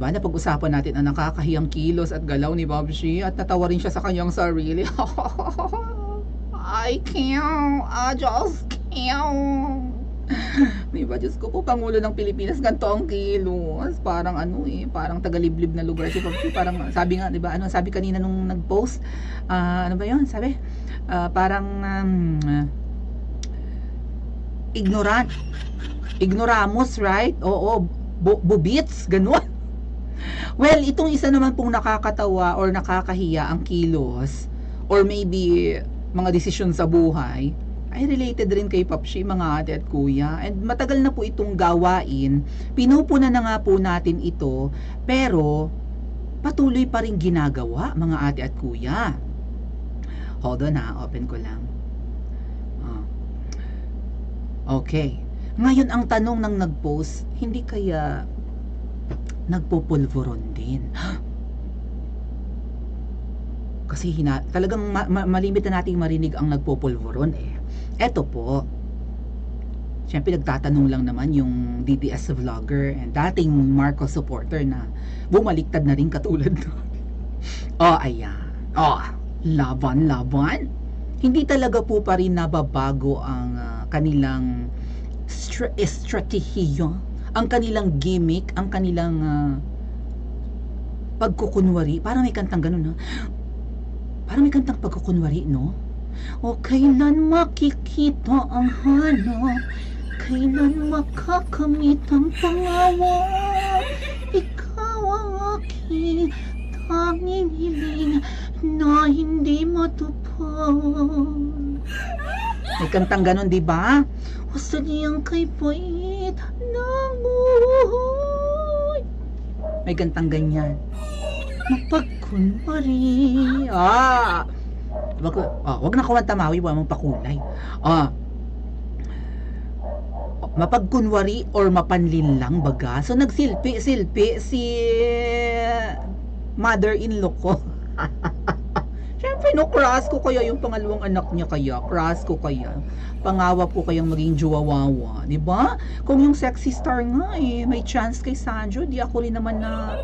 Ba, napag-usapan natin ang nakakahiyang kilos at galaw ni Babshi at natawa rin siya sa kanyang sarili. I can't. I just can't. Di ba, Diyos ko po, Pangulo ng Pilipinas, ganito ang kilos. Parang ano eh, parang tagaliblib na lugar si Babshi. Parang sabi nga, di ba, ano sabi kanina nung nag-post, ah, ano ba yun, sabi? Ah, parang, um, ignorant. Ignoramos, right? Oo, bu- bubits, ganun. Well, itong isa naman pong nakakatawa or nakakahiya ang kilos or maybe mga desisyon sa buhay ay related rin kay Papshi, mga ate at kuya. And matagal na po itong gawain. Pinupunan na nga po natin ito, pero patuloy pa rin ginagawa, mga ate at kuya. Hold on ha, open ko lang. Ah. Okay. Ngayon ang tanong ng nag-post, hindi kaya nagpupulveron din. Kasi hina, talagang ma- ma- malimit na nating marinig ang nagpupulveron eh. Eto po, Siyempre nagtatanong lang naman yung DDS vlogger and dating Marcos supporter na bumaliktad na rin katulad natin. Oh, ayan. Oh, laban, laban. Hindi talaga po pa rin nababago ang ah, kanilang stra- estratehiya, ang kanilang gimmick, ang kanilang ah, pagkukunwari. Parang may kantang ganun, no? Parang may kantang pagkukunwari, no? O kailan makikita ang hanap Kailan makakamit ang pangawa Ikaw ang aking tanging hiling Na hindi matupad May kantang ganon, di ba? O sadyang kay pait ng May kantang ganyan Mapagkunwari Ah! Wag, oh, wag na kumanta mawi, wag mong pakulay. Ah. Mapagkunwari or mapanlin lang baga. So nagsilpi-silpi si mother-in-law ko. Crush ko kaya yung pangalawang anak niya kaya. Crush ko kaya. Pangawa po kayang maging juwawawa. di ba? Kung yung sexy star nga eh, may chance kay Sanjo, di ako rin naman na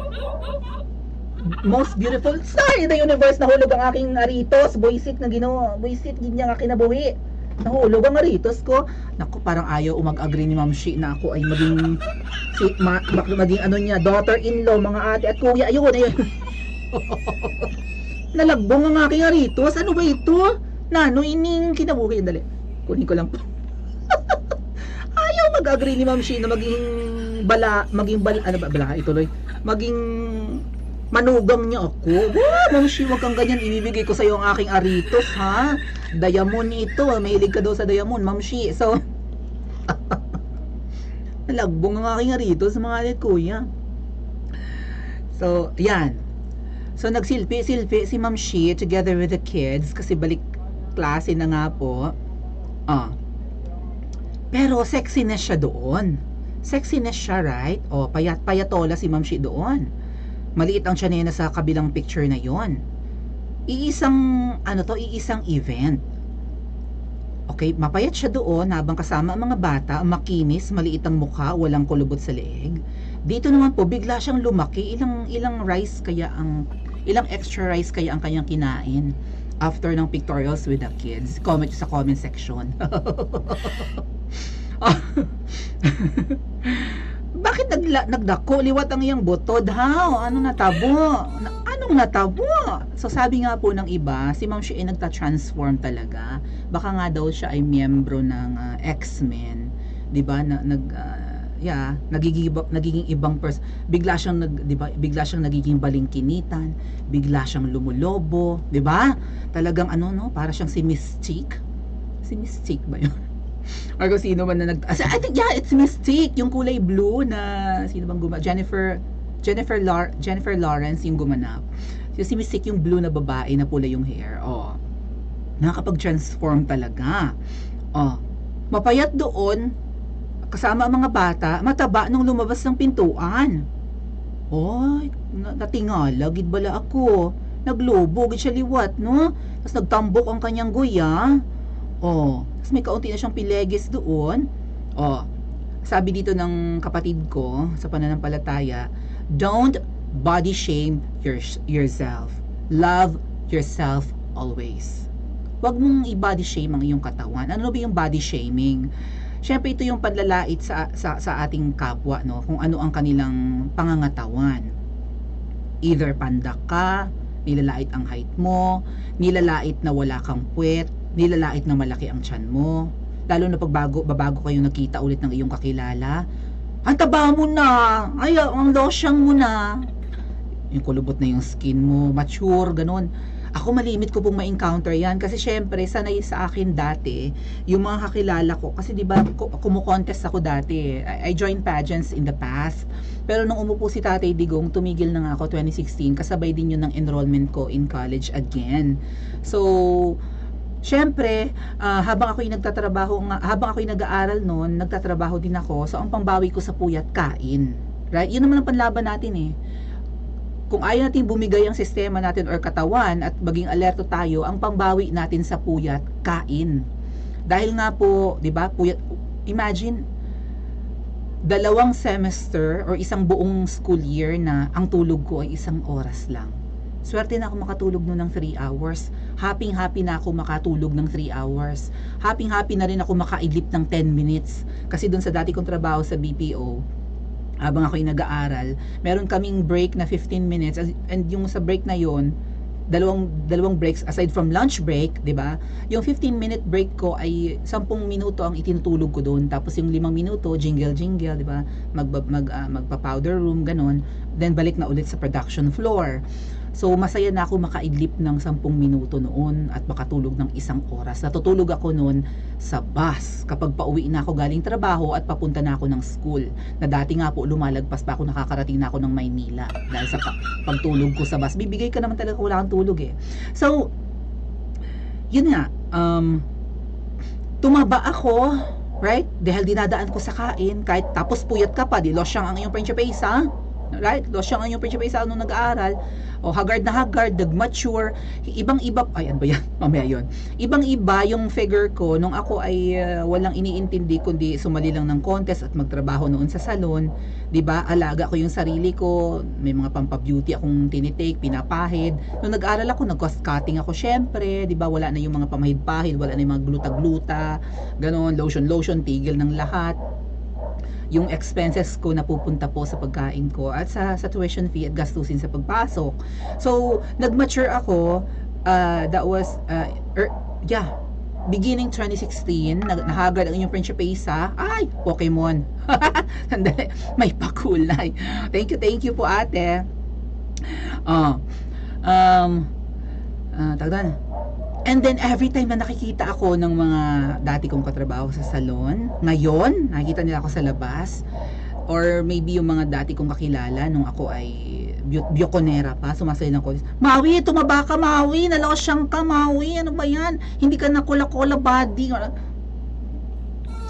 most beautiful star in the universe. Nahulog ang aking aritos. Boysit na ginawa. Boysit, ganyan nga kinabuhi. Nahulog ang aritos ko. Naku, parang ayaw umag-agree ni Ma'am Shi na ako ay maging si, ma- maging ano niya, daughter-in-law, mga ate at kuya. Ayun, ayun. Nalagbong ang aking aritos. Ano ba ito? Nano, ining kinabuhi. Dali. Kunin ko lang po. ayaw mag-agree ni Ma'am Shi na maging bala, maging bala, ano ba, bala, ituloy. Maging manugang niya ako. Wow, Ma'am Shi, wag kang ganyan. Ibibigay ko sa iyo ang aking aritos, ha? Diamond ito. Mahilig ka daw sa diamond, Ma'am Shi. So, nalagbong ang aking aritos, mga alit kuya. So, yan. So, nagsilpi-silpi si Ma'am Shi together with the kids kasi balik klase na nga po. Ah. Pero sexiness siya doon. Sexiness siya, right? O, payat payatola si Ma'am Shi doon. Maliit ang tiyan niya sa kabilang picture na yon. Iisang, ano to, iisang event. Okay, mapayat siya doon habang kasama ang mga bata, makinis, maliit ang mukha, walang kulubot sa leeg. Dito naman po, bigla siyang lumaki. Ilang, ilang rice kaya ang, ilang extra rice kaya ang kanyang kinain after ng pictorials with the kids. Comment sa comment section. Bakit nagla, nagdako? Liwat ang iyang butod, ha? Ano natabo? Na, anong natabo? So sabi nga po ng iba, si Ma'am Shi ay nagta-transform talaga. Baka nga daw siya ay miyembro ng ah, X-Men. 'Di ba? Na, nag ah, yeah, nagiging nagiging ibang person. Bigla siyang nag 'di ba? Bigla siyang nagiging balingkinitan, bigla siyang lumulobo, 'di ba? Talagang ano no, para siyang si Mystique. Si Mystique ba 'yun? Or kung sino man na nag... I think, yeah, it's Mystique. Yung kulay blue na... Sino bang guma... Jennifer... Jennifer, Lar Jennifer Lawrence yung gumanap. So, si Mystique yung blue na babae na pula yung hair. Oh. Nakakapag-transform talaga. Oh. Mapayat doon, kasama ang mga bata, mataba nung lumabas ng pintuan. Oy, na- natingala, gid bala ako. Naglobo, gid siya liwat, no? Tapos nagtambok ang kanyang guya. Oh, tapos may kaunti na siyang pilegis doon. Oh, sabi dito ng kapatid ko sa pananampalataya, don't body shame your, yourself. Love yourself always. Huwag mong i-body shame ang iyong katawan. Ano ba yung body shaming? Siyempre ito yung panlalait sa, sa, sa ating kapwa, no? Kung ano ang kanilang pangangatawan. Either pandak ka, nilalait ang height mo, nilalait na wala kang puwet, nilalait na malaki ang tiyan mo. Lalo na pag bago, babago kayo nakita ulit ng iyong kakilala, ang taba mo na, ay, ang losyang mo na. Yung kulubot na yung skin mo, mature, ganun. Ako malimit ko pong ma-encounter yan kasi syempre sanay sa akin dati yung mga kakilala ko kasi 'di ba ku- kumo-contest ako dati. I, I joined pageants in the past. Pero nung umupo si Tatay Digong, tumigil na nga ako 2016 kasabay din yun ng enrollment ko in college again. So Siyempre, ah, habang ako'y nagtatrabaho, habang ako'y nag-aaral noon, nagtatrabaho din ako. So, ang pambawi ko sa puyat, kain. Right? Yun naman ang panlaban natin eh kung ayaw natin bumigay ang sistema natin or katawan at maging alerto tayo, ang pangbawi natin sa puyat, kain. Dahil nga po, 'di ba? Puyat imagine dalawang semester or isang buong school year na ang tulog ko ay isang oras lang. Swerte na ako makatulog no ng 3 hours. Happy happy na ako makatulog ng 3 hours. Happy happy na rin ako makaidlip ng 10 minutes. Kasi doon sa dati kong trabaho sa BPO, habang ako'y nag-aaral, meron kaming break na 15 minutes and yung sa break na yon dalawang dalawang breaks aside from lunch break, 'di ba? Yung 15 minute break ko ay 10 minuto ang itinutulog ko doon. Tapos yung 5 minuto jingle jingle, 'di ba? Mag mag uh, magpa-powder room ganon. Then balik na ulit sa production floor. So masaya na ako makaidlip ng 10 minuto noon at makatulog ng isang oras. Natutulog ako noon sa bus kapag pauwi na ako galing trabaho at papunta na ako ng school. Na dati nga po lumalagpas pa ako nakakarating na ako ng Maynila dahil sa pa- pagtulog ko sa bus. Bibigay ka naman talaga wala kang tulog eh. So, yun nga, um, tumaba ako, right? Dahil dinadaan ko sa kain, kahit tapos puyat ka pa, di losyang ang iyong principes, ha? Right? Losyang ang iyong principes nung nag-aaral. O haggard na haggard, nag-mature. Ibang-iba, ay ano ba yan? Mamaya yun. Ibang-iba yung figure ko nung ako ay uh, walang iniintindi kundi sumali lang ng contest at magtrabaho noon sa salon. ba? Alaga ko yung sarili ko. May mga pampa-beauty akong tinitake, pinapahid. Nung nag-aral ako, nag-cost cutting ako syempre. ba? Wala na yung mga pamahid-pahid, wala na yung mga gluta-gluta, ganon, lotion-lotion, tigil ng lahat yung expenses ko na pupunta po sa pagkain ko at sa, sa tuition fee at gastusin sa pagpasok. So, nag-mature ako, uh, that was, uh, er, yeah, beginning 2016, nag nahagad ang inyong Principesa, ay, Pokemon. Sandali, may pakulay. Thank you, thank you po ate. Oh, um, uh, tagdan, And then every time na nakikita ako ng mga dati kong katrabaho sa salon, ngayon, nakikita nila ako sa labas, or maybe yung mga dati kong kakilala nung ako ay biokonera pa, sumasay ng ko, Maui, tumaba ka, Maui, nalosyang ka, Maui, ano ba yan? Hindi ka na kula-kula body.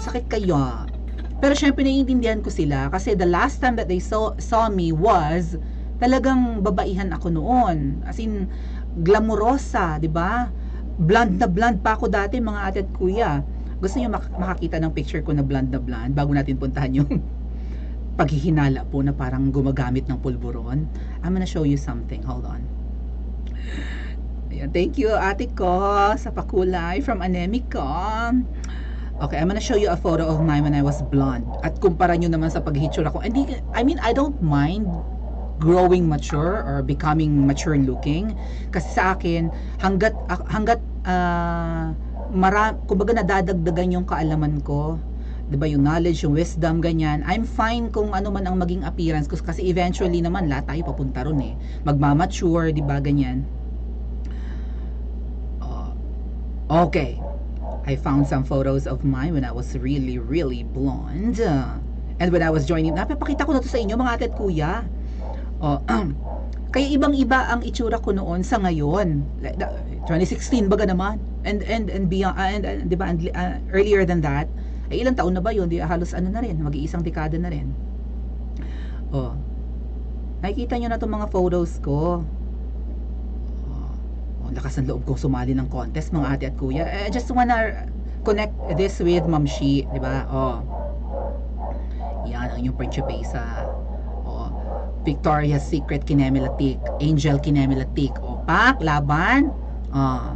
Sakit kayo. Pero syempre naiintindihan ko sila kasi the last time that they saw, saw me was talagang babaihan ako noon. As in, glamurosa, di ba? Blonde na blonde pa ako dati mga ate at kuya. Gusto niyo mak- makakita ng picture ko na blonde na blonde bago natin puntahan yung paghihinala po na parang gumagamit ng pulburon. I'm gonna show you something. Hold on. Ayan, thank you ate ko sa pakulay from Anemic ko. Okay, I'm gonna show you a photo of mine when I was blonde. At kumpara nyo naman sa paghitsura ko. Hindi, I mean, I don't mind growing mature or becoming mature looking kasi sa akin hanggat hanggat uh, mara, kumbaga nadadagdagan yung kaalaman ko 'di ba yung knowledge, yung wisdom ganyan. I'm fine kung ano man ang maging appearance ko kasi eventually naman lahat tayo papunta ron eh. Magma-mature, 'di ba ganyan. Uh, okay. I found some photos of mine when I was really really blonde. Uh, and when I was joining, napapakita ko na to sa inyo mga ate at kuya Oh, kaya ibang-iba ang itsura ko noon sa ngayon. 2016 baga naman. And and and beyond uh, and, and 'di ba and, uh, earlier than that, ay ilang taon na ba 'yon? Di halos ano na rin, mag-iisang dekada na rin. Oh. Nakikita niyo na 'tong mga photos ko. Oh, oh lakas ng loob kong sumali ng contest mga ate at kuya. I just wanna connect this with Ma'am Shi, 'di ba? Oh. Yan ang yung Principesa Victoria's Secret Kinemelatik, Angel Kinemelatik. O, pak, laban. Ah,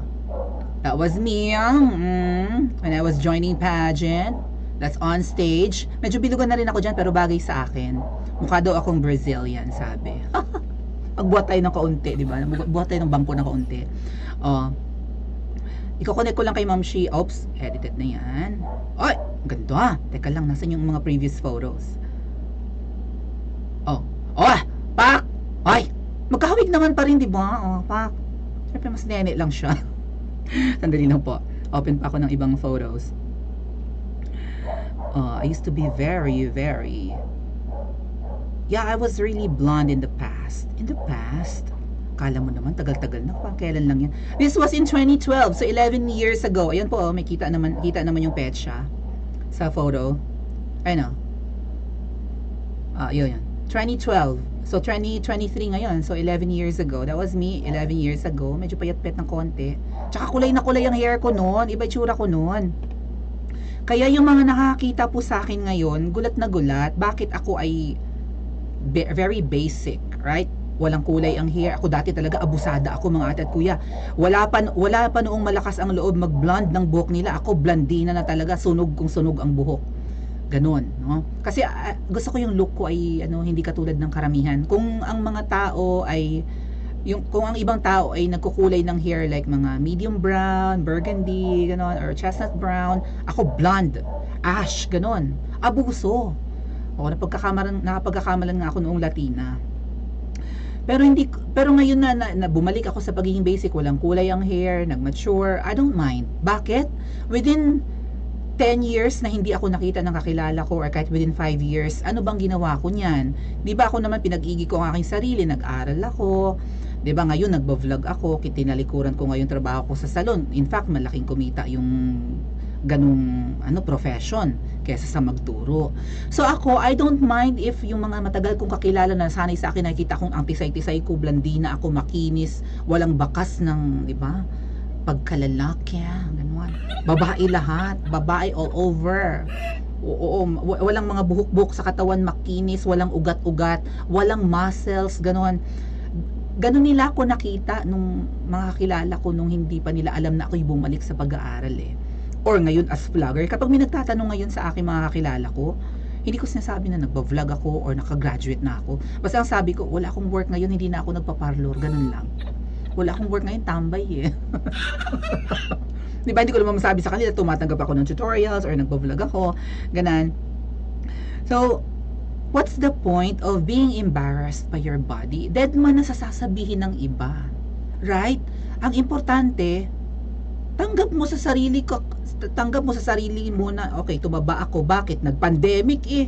that was me, mm, when I was joining pageant. That's on stage. Medyo bilugan na rin ako dyan, pero bagay sa akin. Mukha daw akong Brazilian, sabi. Magbuhat tayo ng kaunti, di ba? Magbuhat tayo ng bangko ng kaunti. Oh, Iko-connect ko lang kay Ma'am Shi. Oops, edited na yan. Ay, ganda. Teka lang, nasan yung mga previous photos? Oh, oh, pak! Ay, magkahawig naman pa rin, di ba? Oh, pak. Siyempre, mas nene lang siya. Sandali lang po. Open pa ako ng ibang photos. Uh, I used to be very, very... Yeah, I was really blonde in the past. In the past? Kala mo naman, tagal-tagal na. Pang kailan lang yan. This was in 2012. So, 11 years ago. Ayan po, oh, may kita naman, kita naman yung petsa sa photo. Ayun o. Ah, yun yan. 2012. So, 2023 ngayon. So, 11 years ago. That was me 11 years ago. Medyo payat-pet ng konti. Tsaka kulay na kulay ang hair ko noon. Iba itsura ko noon. Kaya yung mga nakakita po sa akin ngayon, gulat na gulat. Bakit ako ay very basic, right? Walang kulay ang hair. Ako dati talaga abusada ako mga ate at kuya. Wala pa wala pa noong malakas ang loob mag-blonde ng buhok nila. Ako blondina na talaga, sunog kung sunog ang buhok. Ganon, no? Kasi ah, gusto ko yung look ko ay ano, hindi katulad ng karamihan. Kung ang mga tao ay yung kung ang ibang tao ay nagkukulay ng hair like mga medium brown, burgundy, ganon, or chestnut brown, ako blonde, ash, ganon. Abuso. O, napagkakamalan, nakapagkakamalan nga ako noong Latina. Pero hindi pero ngayon na, na, na bumalik ako sa pagiging basic, walang kulay ang hair, nag-mature, I don't mind. Bakit? Within 10 years na hindi ako nakita ng kakilala ko or kahit within 5 years, ano bang ginawa ko niyan? 'Di ba ako naman pinag-igi ko ang aking sarili, nag-aral ako, 'di ba ngayon nagbo-vlog ako, kitinalikuran ko ngayon trabaho ko sa salon. In fact, malaking kumita yung ganung ano profession kaysa sa magturo. So ako, I don't mind if yung mga matagal kong kakilala na sanay sa akin nakita kong ang tisay-tisay ko, blandina ako, makinis, walang bakas ng, di ba? Pagkalalaki, ganun. Babae lahat, babae all over. Oo, wa- walang mga buhok-buhok sa katawan, makinis, walang ugat-ugat, walang muscles, ganun. Ganun nila ako nakita nung mga kakilala ko nung hindi pa nila alam na ako'y bumalik sa pag-aaral eh or ngayon as vlogger, kapag may nagtatanong ngayon sa aking mga kakilala ko, hindi ko sinasabi na nagba-vlog ako or nakagraduate na ako. Basta ang sabi ko, wala akong work ngayon, hindi na ako nagpa-parlor, ganun lang. Wala akong work ngayon, tambay eh. Di ba, hindi ko naman masabi sa kanila, tumatanggap ako ng tutorials or nagpa-vlog ako, ganan. So, what's the point of being embarrassed by your body? Dead man na sa sasabihin ng iba. Right? Ang importante, tanggap mo sa sarili ko tanggap mo sa sarili mo na okay tumaba ako bakit nag-pandemic eh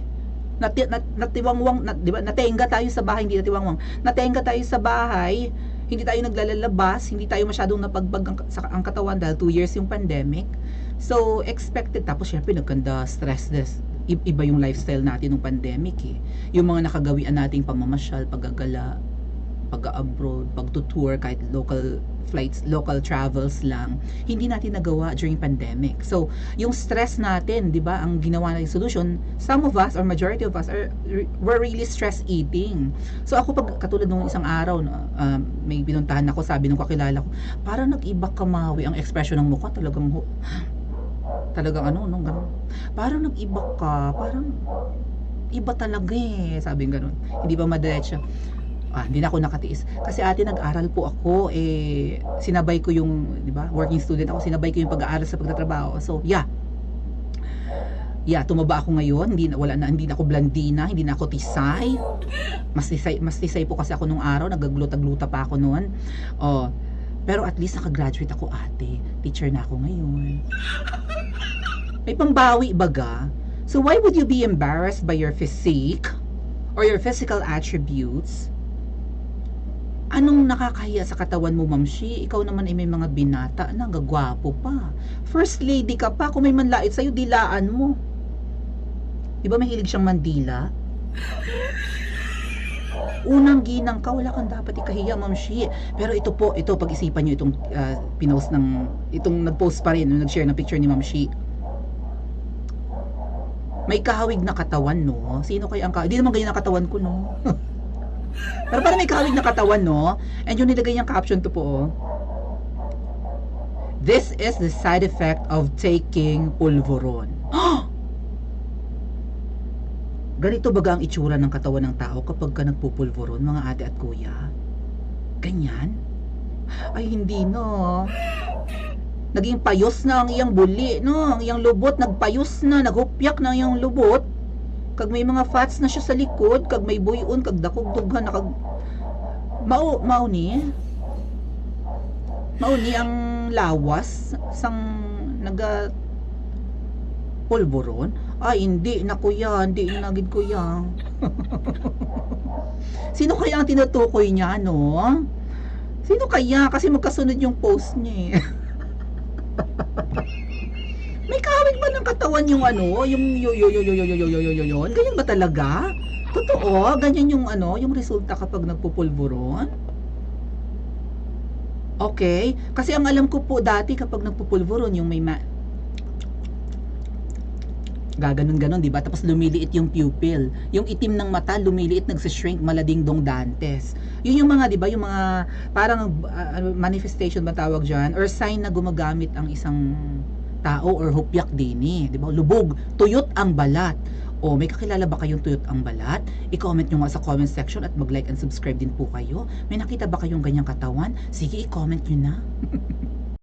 Nati, nat, natiwangwang nat, di ba natenga tayo sa bahay hindi natiwangwang natenga tayo sa bahay hindi tayo naglalabas hindi tayo masyadong napagbag ang, sa ang katawan dahil 2 years yung pandemic. So expected. Tapos syempre nagkanda stress this iba yung lifestyle natin nung pandemic eh. Yung mga nakagawian nating pamamasyal paggagala pag-abroad, pag-tour, kahit local flights, local travels lang, hindi natin nagawa during pandemic. So, yung stress natin, di ba, ang ginawa natin solution, some of us, or majority of us, are, were really stress eating. So, ako pag, katulad nung isang araw, no, um, may pinuntahan ako, sabi nung kakilala ko, parang nag-iba kamawi ang expression ng mukha, talagang, talagang ano, nung ganun. Parang nag-iba ka, parang, iba talaga eh, sabi ganun. Hindi pa madiretso ah, hindi na ako nakatiis. Kasi ate, nag-aral po ako, eh, sinabay ko yung, di ba, working student ako, sinabay ko yung pag-aaral sa pagtatrabaho. So, yeah. Yeah, tumaba ako ngayon, hindi na, wala na, hindi na ako blandina, hindi na ako tisay. Mas tisay, mas tisay po kasi ako nung araw, nagagluta-gluta pa ako noon. Oh, pero at least nakagraduate ako ate. Teacher na ako ngayon. May pangbawi baga? So why would you be embarrassed by your physique or your physical attributes Anong nakakahiya sa katawan mo, Ma'am Shi? Ikaw naman ay may mga binata na gagwapo pa. First lady ka pa, kung may manlait sa'yo, dilaan mo. Di ba mahilig siyang mandila? Unang ginang ka, wala kang dapat ikahiya, Ma'am Shi. Pero ito po, ito, pag-isipan nyo itong uh, pinost ng, itong nag-post pa rin, nag-share ng picture ni Ma'am Shi. May kahawig na katawan, no? Sino kaya ang kahawig? Di naman ganyan ang katawan ko, no? Pero parang may kahawig na katawan, no? And yung nilagay niyang caption to po, oh. This is the side effect of taking pulveron. Ganito baga ang itsura ng katawan ng tao kapag ka nagpupulveron, mga ate at kuya? Ganyan? Ay, hindi no. Naging payos na ang iyang buli, no? Ang iyang lubot, nagpayos na, naghupyak na ang iyang lubot. Kag may mga fats na siya sa likod, kag may buyon, kag dakog dughan na kag... Mao, mao ni? Mao ni ang lawas sang naga pulburon? Ay, hindi na kuya, hindi na gid kuya. Sino kaya ang tinutukoy niya, no? Sino kaya? Kasi magkasunod yung post niya eh. May kahawig katawan yung ano, yung yo yo yo yo yo yo yo yo yo yun? Ganyan ba talaga? Totoo? Ganyan yung ano, yung resulta kapag nagpupulburon? Okay. Kasi ang alam ko po dati kapag nagpupulburon, yung may ma gaganon ganon, di ba? Tapos lumiliit yung pupil. Yung itim ng mata, lumiliit, nagsishrink, malading dong dantes. Yun yung mga, di ba? Yung mga parang uh, manifestation ba tawag dyan? Or sign na gumagamit ang isang tao or hupyak dini, di ba? Lubog, tuyot ang balat. O may kakilala ba kayong tuyot ang balat? I-comment nyo nga sa comment section at mag-like and subscribe din po kayo. May nakita ba kayong ganyang katawan? Sige, i-comment nyo na.